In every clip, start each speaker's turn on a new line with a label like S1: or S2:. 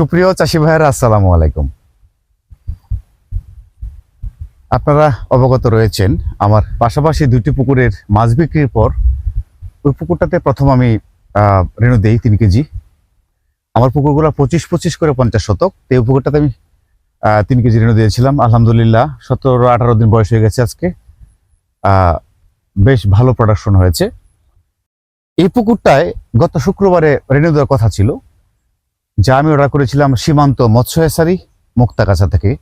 S1: সুপ্রিয় চাষি ভাইয়েরা, আসসালামু আলাইকুম। আপনারা অবগত রয়েছেন, আমার পাশাপাশি দুটি পুকুরের মাছ বিক্রির পর ওই পুকুরটাতে প্রথম আমি রেণু দেই তিন কেজি। আমার পুকুরগুলো পঁচিশ পঁচিশ করে পঞ্চাশ শতক। তো এই পুকুরটাতে আমি তিন কেজি রেণু দিয়েছিলাম। আলহামদুলিল্লাহ, সতেরো আঠারো দিন বয়স হয়ে গেছে আজকে। বেশ ভালো প্রোডাকশন হয়েছে। এই পুকুরটায় গত শুক্রবারে রেণু দেওয়ার কথা ছিল। যা আমি অর্ডার করেছিলাম সীমান্ত মৎস্য হেসারি মুক্তাগাছা থেকে।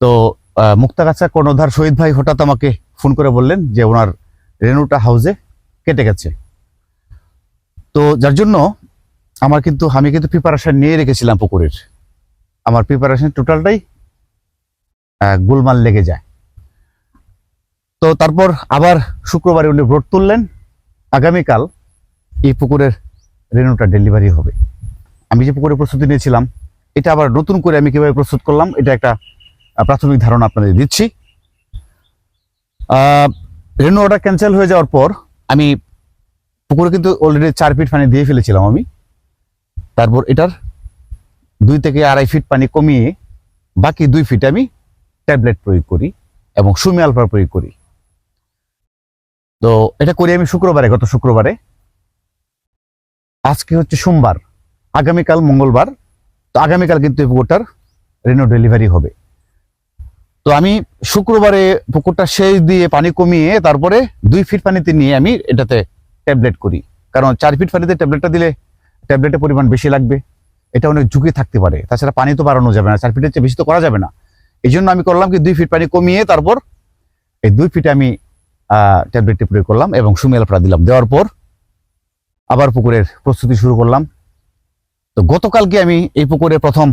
S1: তো মুক্তাগাছা কর্ণধার শহীদ ভাই হঠাৎ আমাকে ফোন করে বললেন যে ওনার রেনুটা হাউসে কেটে গেছে। তো, যার জন্য আমার কিন্তু, আমি কিন্তু প্রিপারেশন নিয়ে রেখেছিলাম পুকুরের। আমার প্রিপারেশন টোটালটাই গোলমাল লেগে যায়। তো, তারপর আবার শুক্রবারে উনি ব্রড তুললেন। আগামীকাল এই পুকুরের রেনুটা ডেলিভারি হবে। আমি যে পুকুরে প্রস্তুতি নিয়েছিলাম, এটা আবার নতুন করে আমি কীভাবে প্রস্তুত করলাম, এটা একটা প্রাথমিক ধারণা আপনাদের দিচ্ছি। রেনু অর্ডার ক্যান্সেল হয়ে যাওয়ার পর আমি পুকুরে কিন্তু অলরেডি চার ফিট পানি দিয়ে ফেলেছিলাম আমি। তারপর এটার দুই থেকে আড়াই ফিট পানি কমিয়ে বাকি দুই ফিট আমি ট্যাবলেট প্রয়োগ করি এবং সুমি আলফা প্রয়োগ করি। তো এটা করি আমি শুক্রবারে, গত শুক্রবারে। আজকে হচ্ছে সোমবার। আগামীকাল মঙ্গলবার, তো আগামীকাল কিন্তু এই পুকুরটার রেনো ডেলিভারি হবে। তো আমি শুক্রবারে পুকুরটা শেষ দিয়ে পানি কমিয়ে তারপরে দুই ফিট পানিতে নিয়ে আমি এটাতে ট্যাবলেট করি। কারণ চার ফিট পানিতে ট্যাবলেটটা দিলে ট্যাবলেটের পরিমাণ বেশি লাগবে। এটা অনেক ঝুঁকি থাকতে পারে। তাছাড়া পানি তো বাড়ানো যাবে না, চার ফিটের চেয়ে বেশি তো করা যাবে না। এই জন্য আমি করলাম কি দুই ফিট পানি কমিয়ে তারপর এই দুই ফিটে আমি ট্যাবলেটটি প্রয়োগ করলাম এবং সুমেল ফ্রা দিলাম। দেওয়ার পর আবার পুকুরের প্রস্তুতি শুরু করলাম। তো গতকালকে আমি এই পুকুরে প্রথম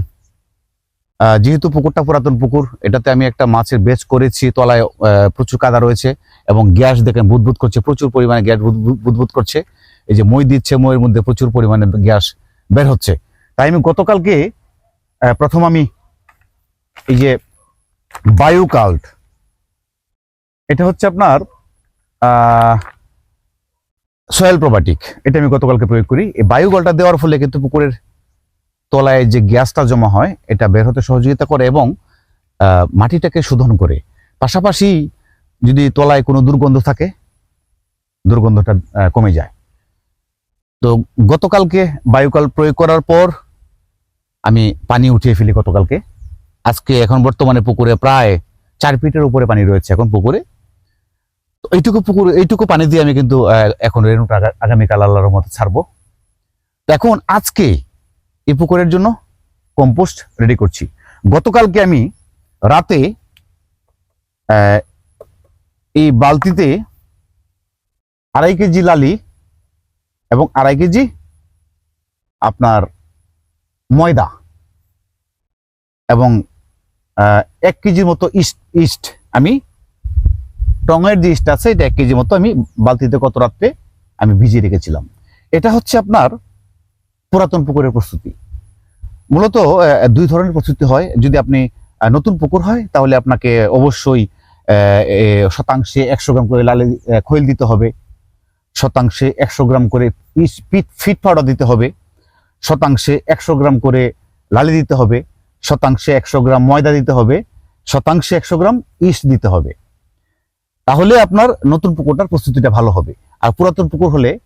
S1: যেহেতু পুকুরটা পুরাতন পুকুর, এটাতে আমি একটা মাছের বেচ করেছি, তলায় প্রচুর কাদা রয়েছে এবং গ্যাস দেখেন বুদবুদ করছে, প্রচুর পরিমাণে গ্যাস বুদবুদ করছে। এই যে মই দিচ্ছে, মইয়ের মধ্যে প্রচুর পরিমাণে গ্যাস বের হচ্ছে। তাই আমি গতকালকে প্রথম আমি এই যে বায়োকাল্ট, এটা হচ্ছে আপনার সয়েল প্রোবাটিক এটা আমি গতকালকে প্রয়োগ করি। এই বায়ু বায়ুগলটা দেওয়ার ফলে কিন্তু পুকুরের তলায় যে গ্যাসটা জমা হয়, এটা বের হতে সহযোগিতা করে এবং মাটিটাকে শোধন করে। পাশাপাশি যদি তলায় কোনো দুর্গন্ধ থাকে, দুর্গন্ধটা কমে যায়। তো গতকালকে বায়ুকাল প্রয়োগ করার পর আমি পানি উঠিয়ে ফেলি গতকালকে। আজকে এখন বর্তমানে পুকুরে প্রায় চার ফিটের উপরে পানি রয়েছে এখন পুকুরে। তো এইটুকু পুকুর, এইটুকু পানি দিয়ে আমি কিন্তু এখন রেণুটা আগামীকাল আল্লাহর মতো ছাড়বো। এখন আজকে এই পুকুরের জন্য কম্পোস্ট রেডি করছি। গতকালকে আমি রাতে এই বালতিতে আড়াই কেজি লালি এবং আড়াই কেজি আপনার ময়দা এবং এক কেজির মতো ইস্ট ইস্ট আমি, টঙের যে ইস্ট আছে, এটা এক কেজি মতো আমি বালতিতে কত রাত্রে আমি ভিজিয়ে রেখেছিলাম। এটা হচ্ছে আপনার পুরাতন পুকুরের প্রস্তুতি। মূলত দুই ধরনের প্রস্তুতি হয়। যদি আপনি নতুন পুকুর হয়, তাহলে আপনাকে অবশ্যই শতাংশে একশো গ্রাম করে লালে খৈল দিতে হবে। শতাংশে একশো গ্রাম করে ইস- ফিট পাউডার দিতে হবে। শতাংশে একশো গ্রাম করে লালি দিতে হবে। শতাংশে একশো গ্রাম ময়দা দিতে হবে। শতাংশে একশো গ্রাম ইস্ট দিতে হবে। তাহলে আপনার নতুন পুকুরটার প্রস্তুতিটা ভালো হবে। আর পুরাতন পুকুর হলে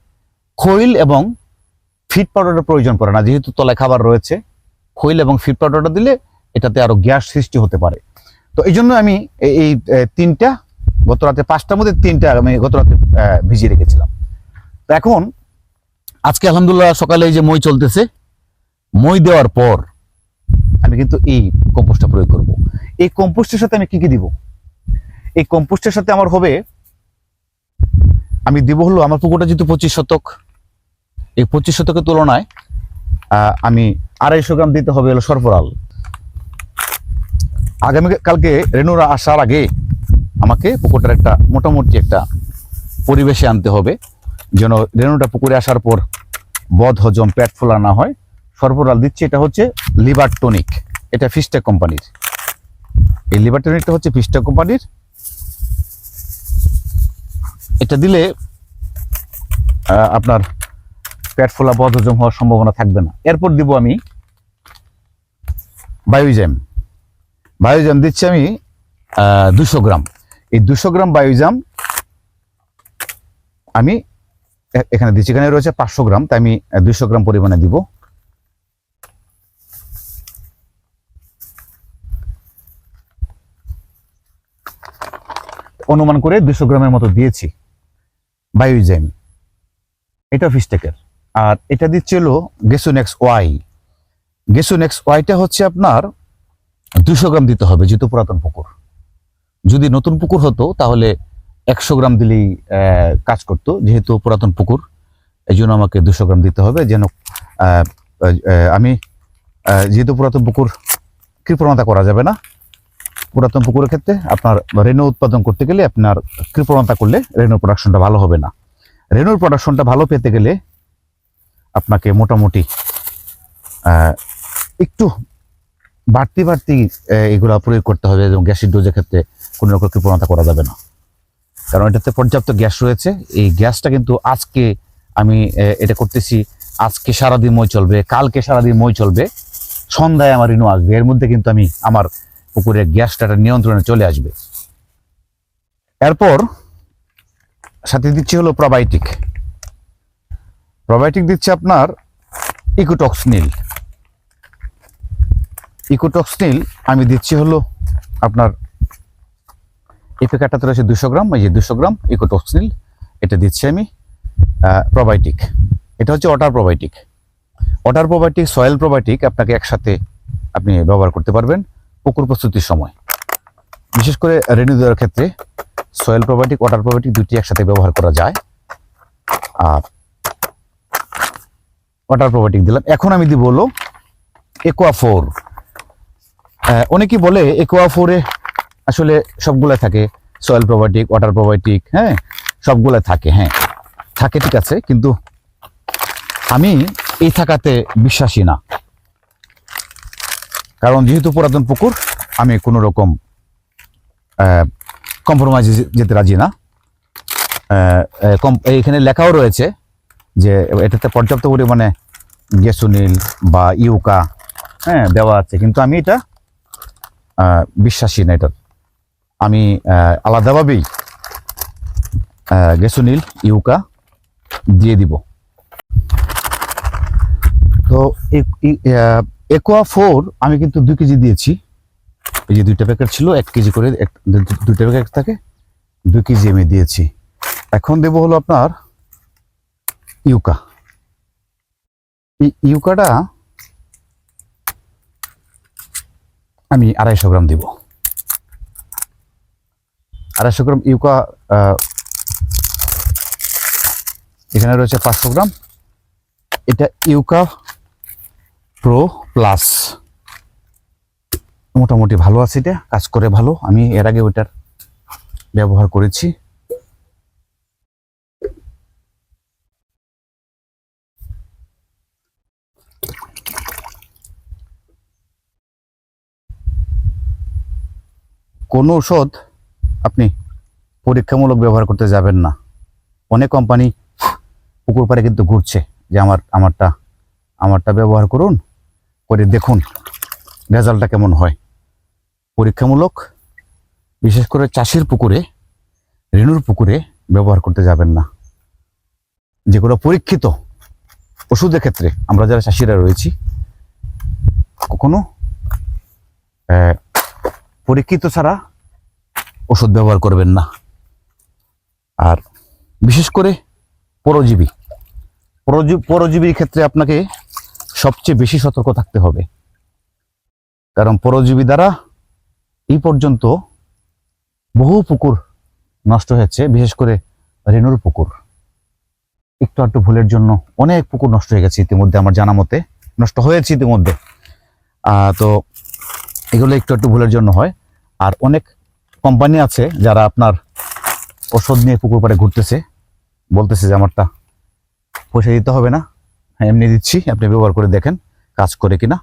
S1: খৈল এবং ফিট পাউডারের প্রয়োজন পড়ে না। যেহেতু তলায় খাবার রয়েছে, খৈল এবং ফিট পাউডারটা দিলে এটাতে আরও গ্যাস সৃষ্টি হতে পারে। তো এই জন্য আমি এই তিনটা, গত রাতে পাঁচটার মধ্যে তিনটা আমি গত রাতে ভিজিয়ে রেখেছিলাম। তো এখন, আজকে আলহামদুলিল্লাহ সকালে এই যে মই চলতেছে, মই দেওয়ার পর আমি কিন্তু এই কম্পোস্টটা প্রয়োগ করব। এই কম্পোস্টের সাথে আমি কি কি দিব? এই কম্পোস্টের সাথে আমার হবে, আমি দিব হলো, আমার পুকুরটা যেহেতু পঁচিশ শতক এই পঁচিশ শতকের তুলনায় আমি আড়াইশো গ্রাম দিতে হবে হলো সরফরাল। আগামী কালকে রেনুরা আসার আগে আমাকে পুকুরটার একটা মোটামুটি একটা পরিবেশে আনতে হবে, যেন রেনুটা পুকুরে আসার পর বদ হজম পেট ফোলা না হয়। সরফরাল দিচ্ছি, এটা হচ্ছে লিভার টনিক, এটা ফিস্টেক কোম্পানির। এই লিভার টনিকটা হচ্ছে ফিস্টেক কোম্পানির। এটা দিলে আপনার পেট ফোলা বদ হজম হওয়ার সম্ভাবনা থাকবে না। এরপর দিব আমি বায়োজাম। বায়োজাম দিচ্ছি আমি দুশো গ্রাম। এই দুশো গ্রাম বায়োজাম আমি এখানে দিচ্ছি। এখানে রয়েছে পাঁচশো গ্রাম, তাই আমি দুশো গ্রাম পরিমাণে দিব। অনুমান করে দুশো গ্রামের মতো দিয়েছি। বায়োজাম। এটা ফিস্টেকের আর এটা দিচ্ছে হলো গেসুনেক্স ওয়াই গেসুনেক্স ওয়াইটা হচ্ছে আপনার দুশো গ্রাম দিতে হবে, যেহেতু পুরাতন পুকুর। যদি নতুন পুকুর হতো, তাহলে একশো গ্রাম দিলেই কাজ করতো, যেহেতু পুরাতন পুকুর এই জন্য আমাকে দুশো গ্রাম দিতে হবে, যেন আমি যেহেতু পুরাতন পুকুর, কৃপণতা করা যাবে না। পুরাতন পুকুরের ক্ষেত্রে আপনার রেনু উৎপাদন করতে গেলে আপনার কৃপণতা করলে রেণু প্রোডাকশনটা ভালো হবে না। রেনুর প্রোডাকশনটা ভালো পেতে গেলে আপনাকে মোটামুটি একটু বাড়তি বাড়তি এগুলা প্রয়োগ করতে হবে এবং গ্যাসের ডোজের ক্ষেত্রে কোনো রকম কৃপণতা করা যাবে না। কারণ এটাতে পর্যাপ্ত গ্যাস রয়েছে। এই গ্যাসটা কিন্তু আজকে আমি এটা করতেছি, আজকে সারাদিন মই চলবে, কালকে সারাদিন মই চলবে, সন্ধ্যায় আমার রিনু আসবে। এর মধ্যে কিন্তু আমি আমার পুকুরের গ্যাসটা নিয়ন্ত্রণে চলে আসবে। এরপর সাথে দিচ্ছি হলো প্রবায়োটিক প্রবায়োটিক দিচ্ছে আপনার ইকোটক্সনিল ইকোটক্সনিল আমি দিচ্ছি হলো আপনার এই প্যাকেটটাতে রয়েছে দুশো গ্রাম, এই যে দুশো গ্রাম ইকোটক্সনিল এটা দিচ্ছি আমি প্রোবায়োটিক এটা হচ্ছে water probiotic water probiotic soil probiotic আপনাকে একসাথে আপনি ব্যবহার করতে পারবেন পুকুর প্রস্তুতির সময়। বিশেষ করে রেণু দেওয়ার ক্ষেত্রে সয়েল প্রোবায়োটিক ওয়াটার প্রোবায়োটিক দুটি একসাথে ব্যবহার করা যায়। আর ওয়াটার প্রোবায়োটিক দিলাম। এখন আমি দিব হলো একোয়া ফোর অনেকেই বলে একোয়া ফোরে আসলে সবগুলা থাকে। সয়েল প্রোবায়োটিক ওয়াটার প্রোবায়োটিক হ্যাঁ সবগুলা থাকে হ্যাঁ। থাকে ঠিক আছে, কিন্তু আমি এই থাকাতে বিশ্বাসী না। কারণ যেহেতু পুরাতন পুকুর, আমি কোনো রকম কম্প্রোমাইজে যেতে রাজি না। এইখানে লেখাও রয়েছে যে এটাতে পর্যাপ্ত পরিমাণে গেসুনিল বা ইউকা হ্যাঁ দেওয়া আছে। কিন্তু আমি এটা বিশ্বাসী না এটার আমি আলাদাভাবেই গেসুনিল ইউকা দিয়ে দিব। তো একোয়া ফোর আমি কিন্তু দুই কেজি দিয়েছি। এই যে দুইটা প্যাকেট ছিল, এক কেজি করে দুইটা প্যাকেট থাকে, দুই কেজি আমি দিয়েছি। এখন দেব হলো আপনার ইউকা। এই ইউকাটা আমি আড়াইশো গ্রাম দিব। আড়াইশো গ্রাম ইউকা এখানে রয়েছে পাঁচশো গ্রাম। এটা ইউকা প্রো প্লাস। মোটামুটি ভালো আছে এটা, কাজ করে ভালো। আমি এর আগে ওইটার ব্যবহার করেছি। কোনো ওষুধ আপনি পরীক্ষামূলক ব্যবহার করতে যাবেন না। অনেক কোম্পানি পুকুর পাড়ে কিন্তু ঘুরছে যে আমার, আমারটা আমারটা ব্যবহার করুন, করে দেখুন রেজাল্টটা কেমন হয়। পরীক্ষামূলক, বিশেষ করে চাষির পুকুরে, রেণুর পুকুরে ব্যবহার করতে যাবেন না। যেগুলো পরীক্ষিত ওষুধের ক্ষেত্রে আমরা যারা চাষিরা রয়েছি, কখনো পরীক্ষিত ছাড়া ওষুধ ব্যবহার করবেন না। আর বিশেষ করে পরজীবী। পরজীবী পরজীবীর ক্ষেত্রে আপনাকে সবচেয়ে বেশি সতর্ক থাকতে হবে। কারণ পরজীবী দ্বারা এই পর্যন্ত বহু পুকুর নষ্ট হয়েছে, বিশেষ করে রেণুর পুকুর। একটু একটু ভুলের জন্য অনেক পুকুর নষ্ট হয়ে গেছে ইতিমধ্যে আমার জানা মতে। নষ্ট হয়েছে ইতিমধ্যে। তো এগুলো একটু একটু ভুলের জন্য হয়। আর অনেক কোম্পানি আছে যারা আপনার ওষুধ নিয়ে পুকুর পাড়ে ঘুরতেছে। বলতেছে যে আমারটা পয়সা দিতে হবে না। হ্যাঁ, এমনি দিচ্ছি আপনি ব্যবহার করে দেখেন কাজ করে কিনা।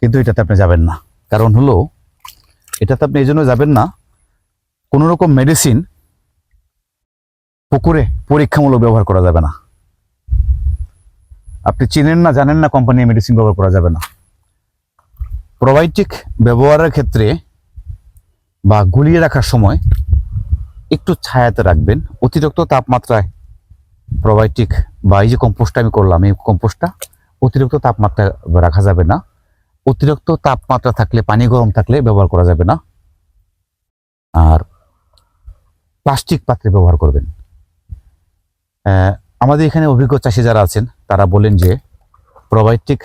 S1: কিন্তু এটাতে আপনি যাবেন না। কারণ হলো এটাতে আপনি এই জন্য যাবেন না কোনো রকম মেডিসিন পুকুরে পরীক্ষামূলক ব্যবহার করা যাবে না। আপনি চিনেন না জানেন না কোম্পানি মেডিসিন ব্যবহার করা যাবে না। প্রোবায়োটিক ব্যবহারের ক্ষেত্রে বা গুলিয়ে রাখার সময় একটু ছায়াতে রাখবেন। অতিরিক্ত তাপমাত্রায় প্রোবায়োটিক বা এই যে কম্পোস্টটা আমি করলাম, এই কম্পোস্টটা অতিরিক্ত তাপমাত্রা রাখা যাবে না। অতিরিক্ত তাপমাত্রা থাকলে, পানি গরম থাকলে ব্যবহার করা যাবে না। আর প্লাস্টিক পাত্রে ব্যবহার করবেন। আমাদের এখানে অভিজ্ঞ চাষি যারা আছেন, তারা বলেন যে প্রোবায়োটিক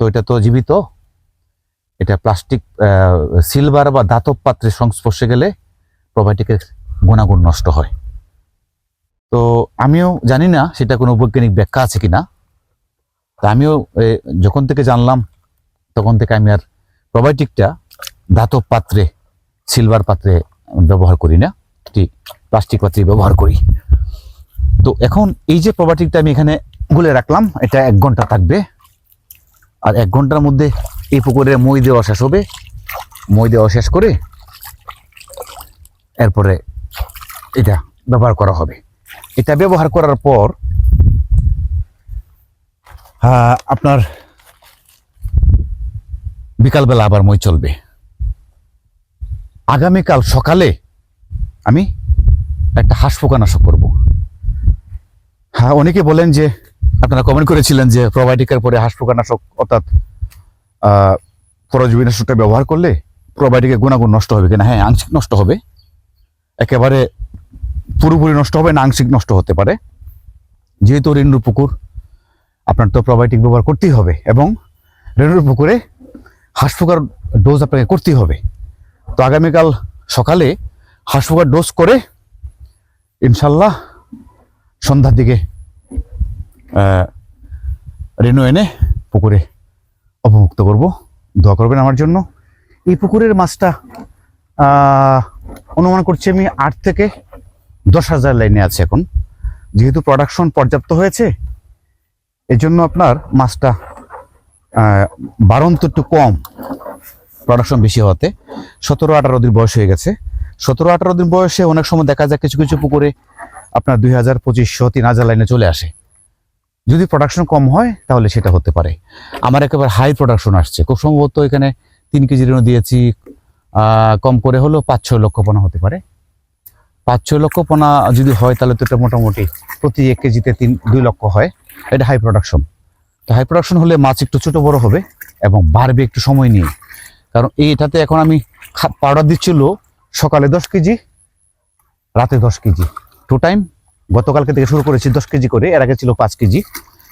S1: তো এটা তো জীবিত এটা প্লাস্টিক সিলভার বা ধাতব পাত্রের সংস্পর্শে গেলে প্রোবায়োটিকের গুণাগুণ নষ্ট হয়। তো আমিও জানি না সেটা কোনো বৈজ্ঞানিক ব্যাখ্যা আছে কি না তা আমিও যখন থেকে জানলাম, তখন থেকে আমি আর প্রোবায়োটিকটা ধাতব পাত্রে সিলভার পাত্রে ব্যবহার করি না এটি প্লাস্টিক পাত্রে ব্যবহার করি। তো এখন এই যে প্রোবায়োটিকটা আমি এখানে গুলে রাখলাম, এটা এক ঘণ্টা থাকবে। আর এক ঘণ্টার মধ্যে এই পুকুরে মই দেওয়া শেষ হবে। মই দেওয়া শেষ করে এরপরে এটা ব্যবহার করা হবে। এটা ব্যবহার করার পর আপনার বিকালবেলা আবার মই চলবে। আগামীকাল সকালে আমি একটা হাঁস পোকানাশক করব। হ্যাঁ অনেকে বলেন যে, আপনারা কমেন্ট করেছিলেন যে প্রোবায়োটিকের পরে হাঁস পোকানাশক অর্থাৎ পরজীবীনাশকটা ব্যবহার করলে প্রোবায়োটিকের গুণাগুণ নষ্ট হবে কিনা? হ্যাঁ আংশিক নষ্ট হবে। একেবারে পুরোপুরি নষ্ট হবে না আংশিক নষ্ট হতে পারে। যেহেতু রেণুর পুকুর, আপনার তো প্রোবায়োটিক ব্যবহার করতেই হবে এবং রেণুর পুকুরে হাঁস পোকার ডোজ আপনাকে করতেই হবে। তো আগামীকাল সকালে হাঁস পোকার ডোজ করে ইনশাল্লাহ সন্ধ্যার দিকে রেণু এনে পুকুরে অপমুক্ত করব। দোয়া করবেন আমার জন্য। এই পুকুরের মাছটা অনুমান করছি আমি আট থেকে দশ হাজার লাইনে আছে এখন। যেহেতু প্রোডাকশন পর্যাপ্ত হয়েছে এজন্য আপনার মাছটা আহ, বাড়ন্ত একটু কম প্রোডাকশন বেশি হওয়াতে। সতেরো আঠারো দিন বয়স হয়ে গেছে। সতেরো আঠারো দিন বয়সে অনেক সময় দেখা যায় কিছু কিছু পুকুরে আপনার দুই হাজার পঁচিশশো তিন হাজার লাইনে চলে আসে। যদি প্রোডাকশন কম হয়, তাহলে সেটা হতে পারে। আমার একেবারে হাই প্রোডাকশন আসছে। খুব সম্ভবত এখানে তিন কেজি ঋণ দিয়েছি কম করে হলো পাঁচ ছয় লক্ষ পোনা হতে পারে। পাঁচ ছয় লক্ষ পোনা যদি হয়, তাহলে তো এটা মোটামুটি প্রতি এক কেজিতে তিন, দুই লক্ষ হয়। এটা হাই প্রোডাকশন তো হাই প্রোডাকশন হলে মাছ একটু ছোট বড় হবে এবং বাড়বে একটু সময় নিয়ে। কারণ এইটাতে এখন আমি পাউডার দিচ্ছিল সকালে দশ কেজি, রাতে দশ কেজি। টু টাইম গতকালকে থেকে শুরু করেছি দশ কেজি করে, এর আগে ছিল পাঁচ কেজি।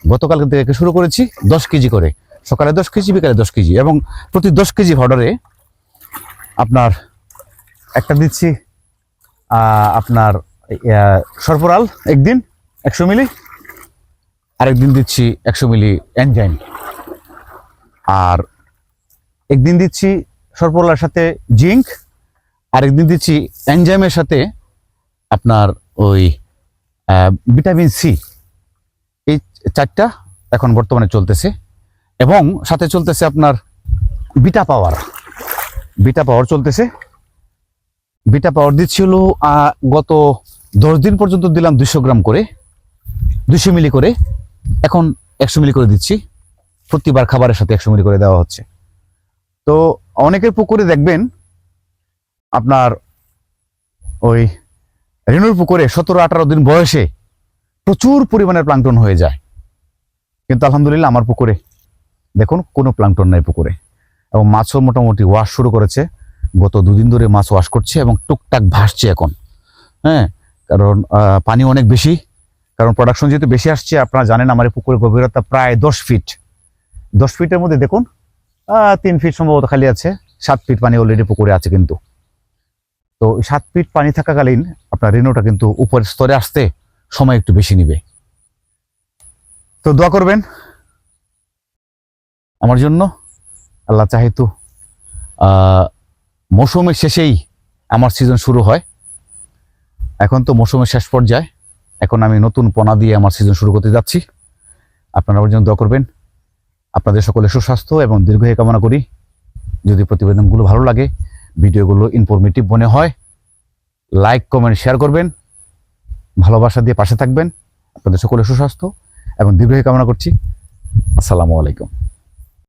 S1: গতকালকে থেকে শুরু করেছি দশ কেজি করে। সকালে দশ কেজি, বিকালে দশ কেজি এবং প্রতি দশ কেজি পাউডারে আপনার একটা দিচ্ছি আপনার সরপরাল একদিন একশো মিলি, আরেকদিন দিচ্ছি একশো মিলি এনজাইম। আর একদিন দিচ্ছি সরপরালের সাথে জিঙ্ক, আরেকদিন দিচ্ছি এনজাইমের সাথে আপনার ওই ভিটামিন সি, এই চারটা এখন বর্তমানে চলতেছে। এবং সাথে চলতেছে আপনার বিটা পাওয়ার। বিটা পাওয়ার চলতেছে। বিটা পাওয়ার দিচ্ছিল গত দশ দিন পর্যন্ত দিলাম দুশো গ্রাম করে। দুশো মিলি করে। এখন একশো মিলি করে দিচ্ছি। প্রতিবার খাবারের সাথে একশো মিলি করে দেওয়া হচ্ছে। তো অনেকের পুকুরে দেখবেন, আপনার ওই রেণুর পুকুরে সতেরো আঠারো দিন বয়সে প্রচুর পরিমাণের প্লাংটন হয়ে যায়। কিন্তু আলহামদুলিল্লাহ আমার পুকুরে, দেখুন, কোনো প্লাংটন নাই পুকুরে। এবং মাছও মোটামুটি ওয়াশ শুরু করেছে। গত দুদিন ধরে মাছ ওয়াশ করছে এবং টুকটাক ভাসছে এখন। হ্যাঁ কারণ পানি অনেক বেশি। কারণ প্রোডাকশন যেহেতু বেশি আসছে, আপনারা জানেন আমার এই পুকুরের গভীরতা প্রায় দশ ফিট দশ ফিটের মধ্যে দেখুন তিন ফিট সম্ভবত খালি আছে। সাত ফিট পানি অলরেডি পুকুরে আছে কিন্তু। তো সাত ফিট পানি থাকাকালীন আপনার রেণুটা কিন্তু উপরের স্তরে আসতে সময় একটু বেশি নিবে। তো দোয়া করবেন আমার জন্য। আল্লাহ চাহিতু মৌসুমের শেষেই আমার সিজন শুরু হয়। এখন তো মৌসুমের শেষ পর্যায়ে। এখন আমি নতুন পোনা দিয়ে আমার সিজন শুরু করতে যাচ্ছি। আপনারা আমার জন্য দোয়া করবেন। আপনাদের সকলের সুস্বাস্থ্য এবং দীর্ঘায়ু কামনা করি। যদি প্রতিবেদনগুলো ভালো লাগে ভিডিওগুলো ইনফরমেটিভ মনে হয় লাইক কমেন্ট শেয়ার করবেন, ভালোবাসা দিয়ে পাশে থাকবেন, আপনাদের সকলের সুস্বাস্থ্য এবং দীর্ঘ কামনা করছি। আসসালামু আলাইকুম।